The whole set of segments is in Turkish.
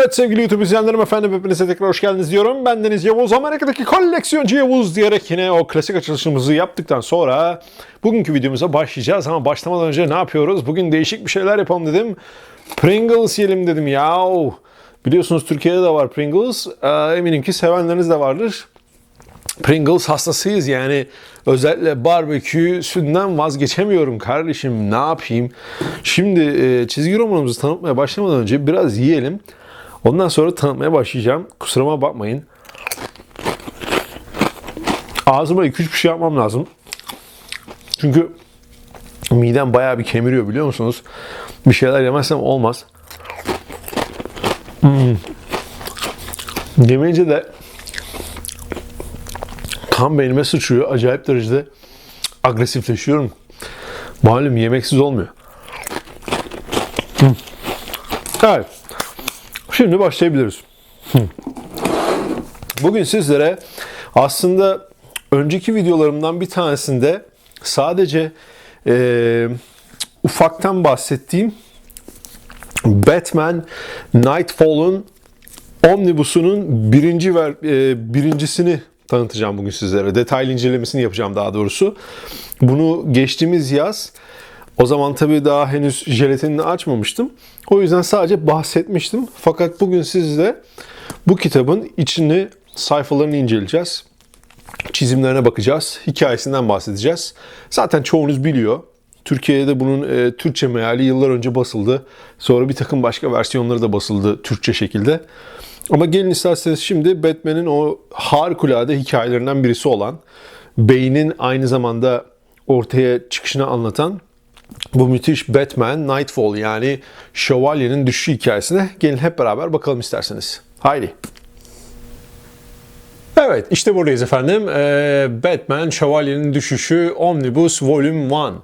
Evet sevgili YouTube izleyenlerim efendim hepinize tekrar hoş geldiniz diyorum. Bendeniz Yavuz, Amerika'daki koleksiyoncu Yavuz diyerek yine o klasik açılışımızı yaptıktan sonra bugünkü videomuza başlayacağız. Ama başlamadan önce ne yapıyoruz? Bugün değişik bir şeyler yapalım dedim. Pringles yiyelim dedim ya. Biliyorsunuz Türkiye'de de var Pringles. Ee, eminim ki sevenleriniz de vardır. Pringles hastasıyız yani özellikle barbekü sütünden vazgeçemiyorum kardeşim ne yapayım. Şimdi e, çizgi romanımızı tanıtmaya başlamadan önce biraz yiyelim. Ondan sonra tanıtmaya başlayacağım. Kusuruma bakmayın. Ağzıma 2-3 bir şey yapmam lazım. Çünkü midem bayağı bir kemiriyor biliyor musunuz? Bir şeyler yemezsem olmaz. Hmm. Yemeyince de kan beynime sıçrıyor. Acayip derecede agresifleşiyorum. Malum yemeksiz olmuyor. Hı. Evet. Şimdi başlayabiliriz. Bugün sizlere aslında önceki videolarımdan bir tanesinde sadece e, ufaktan bahsettiğim Batman Nightfall'un Omnibus'unun birinci ver, e, birincisini tanıtacağım bugün sizlere. Detaylı incelemesini yapacağım daha doğrusu. Bunu geçtiğimiz yaz o zaman tabii daha henüz jelatinini açmamıştım. O yüzden sadece bahsetmiştim. Fakat bugün sizle bu kitabın içini, sayfalarını inceleyeceğiz. Çizimlerine bakacağız. Hikayesinden bahsedeceğiz. Zaten çoğunuz biliyor. Türkiye'de bunun e, Türkçe meali yıllar önce basıldı. Sonra bir takım başka versiyonları da basıldı Türkçe şekilde. Ama gelin isterseniz şimdi Batman'in o harikulade hikayelerinden birisi olan, beynin aynı zamanda ortaya çıkışını anlatan bu müthiş Batman Nightfall yani şövalyenin düşüşü hikayesine gelin hep beraber bakalım isterseniz. Haydi. Evet işte buradayız efendim. Ee, Batman Şövalyenin Düşüşü Omnibus Volume 1.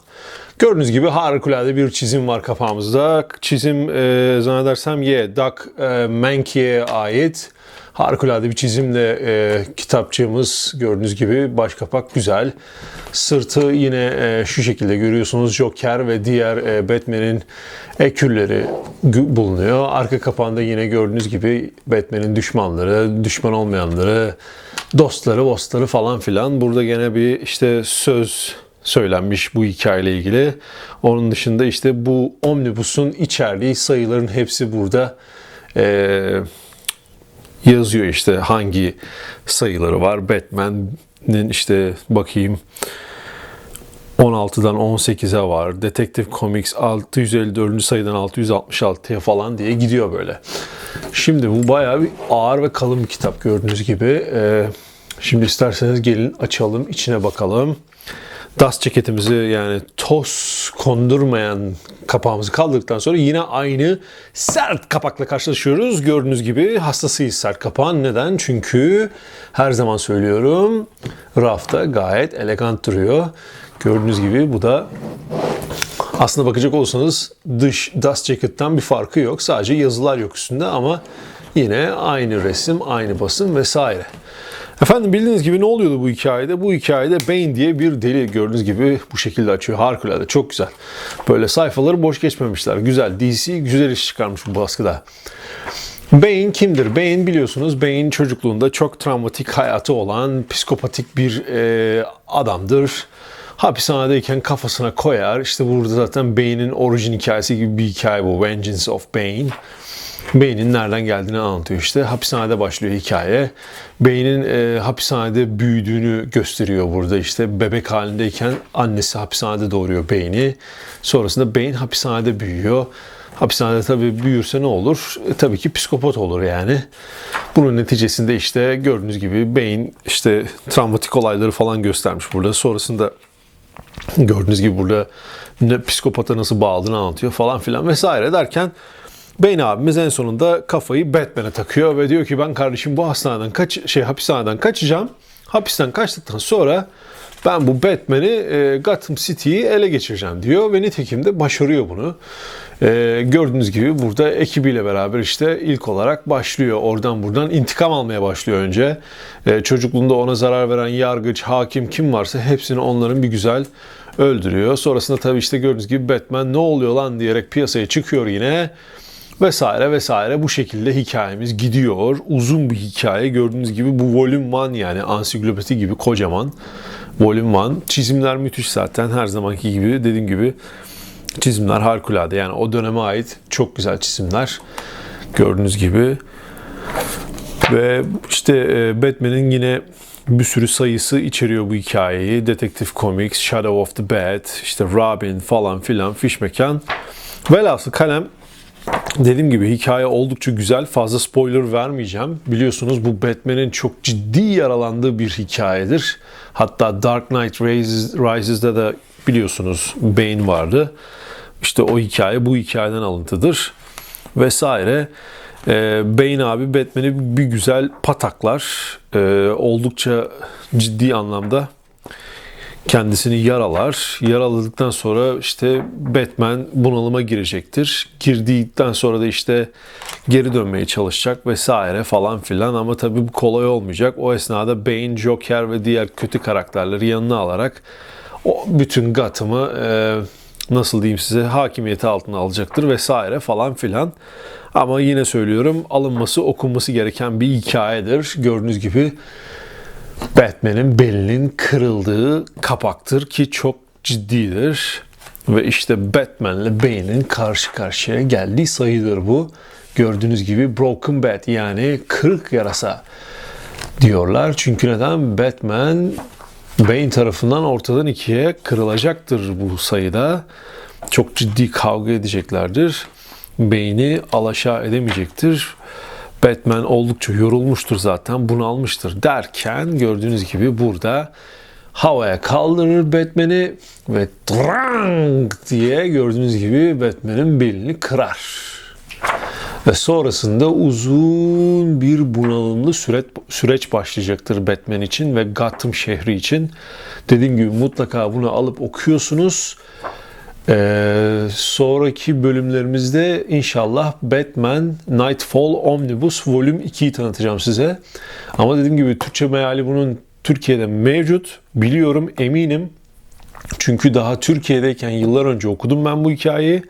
Gördüğünüz gibi harikulade bir çizim var kafamızda. Çizim e, zannedersem ye Doug e, Mankey'e ait. Harikulade bir çizimle e, kitapçığımız gördüğünüz gibi baş kapak güzel. Sırtı yine e, şu şekilde görüyorsunuz Joker ve diğer e, Batman'in ekürleri bulunuyor. Arka kapağında yine gördüğünüz gibi Batman'in düşmanları, düşman olmayanları, dostları, dostları falan filan. Burada gene bir işte söz söylenmiş bu hikayeyle ilgili. Onun dışında işte bu omnibusun içerdiği sayıların hepsi burada e, yazıyor işte hangi sayıları var. Batman'in işte bakayım 16'dan 18'e var. Detective Comics 654. sayıdan 666'ya falan diye gidiyor böyle. Şimdi bu bayağı bir ağır ve kalın bir kitap gördüğünüz gibi. Ee, şimdi isterseniz gelin açalım, içine bakalım. Dust ceketimizi yani toz kondurmayan kapağımızı kaldırdıktan sonra yine aynı sert kapakla karşılaşıyoruz. Gördüğünüz gibi hastasıyız sert kapağın. Neden? Çünkü her zaman söylüyorum rafta gayet elegant duruyor. Gördüğünüz gibi bu da aslında bakacak olursanız dış dust jacket'tan bir farkı yok. Sadece yazılar yok üstünde ama yine aynı resim, aynı basın vesaire. Efendim bildiğiniz gibi ne oluyordu bu hikayede? Bu hikayede Bane diye bir deli gördüğünüz gibi bu şekilde açıyor. Harikulade, çok güzel. Böyle sayfaları boş geçmemişler. Güzel. DC güzel iş çıkarmış bu baskıda. Bane kimdir? Bane biliyorsunuz Bane çocukluğunda çok travmatik hayatı olan psikopatik bir e, adamdır. Hapishanedeyken kafasına koyar. İşte burada zaten Bane'in orijin hikayesi gibi bir hikaye bu. Vengeance of Bane. Beynin nereden geldiğini anlatıyor işte. Hapishanede başlıyor hikaye. Beynin e, hapishanede büyüdüğünü gösteriyor burada işte. Bebek halindeyken annesi hapishanede doğuruyor Beyni. Sonrasında Beyin hapishanede büyüyor. Hapishanede tabii büyürse ne olur? E, tabii ki psikopat olur yani. Bunun neticesinde işte gördüğünüz gibi beyin işte travmatik olayları falan göstermiş burada. Sonrasında gördüğünüz gibi burada ne, psikopata nasıl bağladığını anlatıyor falan filan vesaire derken Bane abimiz en sonunda kafayı Batman'e takıyor ve diyor ki ben kardeşim bu hastaneden kaç şey hapishaneden kaçacağım. Hapisten kaçtıktan sonra ben bu Batman'i e, Gotham City'yi ele geçireceğim diyor ve nitekim de başarıyor bunu. E, gördüğünüz gibi burada ekibiyle beraber işte ilk olarak başlıyor. Oradan buradan intikam almaya başlıyor önce. E, çocukluğunda ona zarar veren yargıç, hakim kim varsa hepsini onların bir güzel öldürüyor. Sonrasında tabii işte gördüğünüz gibi Batman ne oluyor lan diyerek piyasaya çıkıyor yine. Vesaire vesaire bu şekilde hikayemiz gidiyor. Uzun bir hikaye. Gördüğünüz gibi bu volüm 1 yani ansiklopedi gibi kocaman. Volüm 1. Çizimler müthiş zaten her zamanki gibi dediğim gibi çizimler harikulade. Yani o döneme ait çok güzel çizimler. Gördüğünüz gibi. Ve işte e, Batman'in yine bir sürü sayısı içeriyor bu hikayeyi. Detective Comics, Shadow of the Bat, işte Robin falan filan, Fiş Mekan. Velhasıl kalem Dediğim gibi hikaye oldukça güzel. Fazla spoiler vermeyeceğim. Biliyorsunuz bu Batman'in çok ciddi yaralandığı bir hikayedir. Hatta Dark Knight Rises, Rises'da da biliyorsunuz Bane vardı. İşte o hikaye bu hikayeden alıntıdır. Vesaire. Ee, Bane abi Batman'i bir güzel pataklar. Ee, oldukça ciddi anlamda kendisini yaralar. Yaraladıktan sonra işte Batman bunalıma girecektir. Girdikten sonra da işte geri dönmeye çalışacak vesaire falan filan ama tabii bu kolay olmayacak. O esnada Bane, Joker ve diğer kötü karakterleri yanına alarak o bütün Gotham'ı e, nasıl diyeyim size hakimiyeti altına alacaktır vesaire falan filan. Ama yine söylüyorum alınması okunması gereken bir hikayedir. Gördüğünüz gibi Batman'in belinin kırıldığı kapaktır ki çok ciddidir. Ve işte Batman'le Bane'in karşı karşıya geldiği sayıdır bu. Gördüğünüz gibi Broken Bat yani kırık yarasa diyorlar. Çünkü neden? Batman Bane tarafından ortadan ikiye kırılacaktır bu sayıda. Çok ciddi kavga edeceklerdir. Bane'i alaşağı edemeyecektir. Batman oldukça yorulmuştur zaten, bunalmıştır derken gördüğünüz gibi burada havaya kaldırır Batman'i ve drang diye gördüğünüz gibi Batman'in belini kırar. Ve sonrasında uzun bir bunalımlı süreç, süreç başlayacaktır Batman için ve Gotham şehri için. Dediğim gibi mutlaka bunu alıp okuyorsunuz. Ee, sonraki bölümlerimizde inşallah Batman Nightfall Omnibus Volüm 2'yi tanıtacağım size. Ama dediğim gibi Türkçe meali bunun Türkiye'de mevcut. Biliyorum, eminim. Çünkü daha Türkiye'deyken yıllar önce okudum ben bu hikayeyi.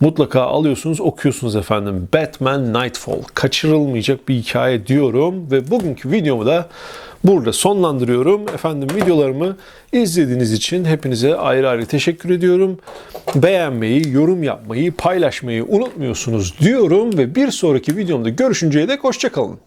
Mutlaka alıyorsunuz, okuyorsunuz efendim. Batman Nightfall. Kaçırılmayacak bir hikaye diyorum ve bugünkü videomu da burada sonlandırıyorum. Efendim videolarımı izlediğiniz için hepinize ayrı ayrı teşekkür ediyorum. Beğenmeyi, yorum yapmayı, paylaşmayı unutmuyorsunuz diyorum ve bir sonraki videomda görüşünceye dek hoşçakalın.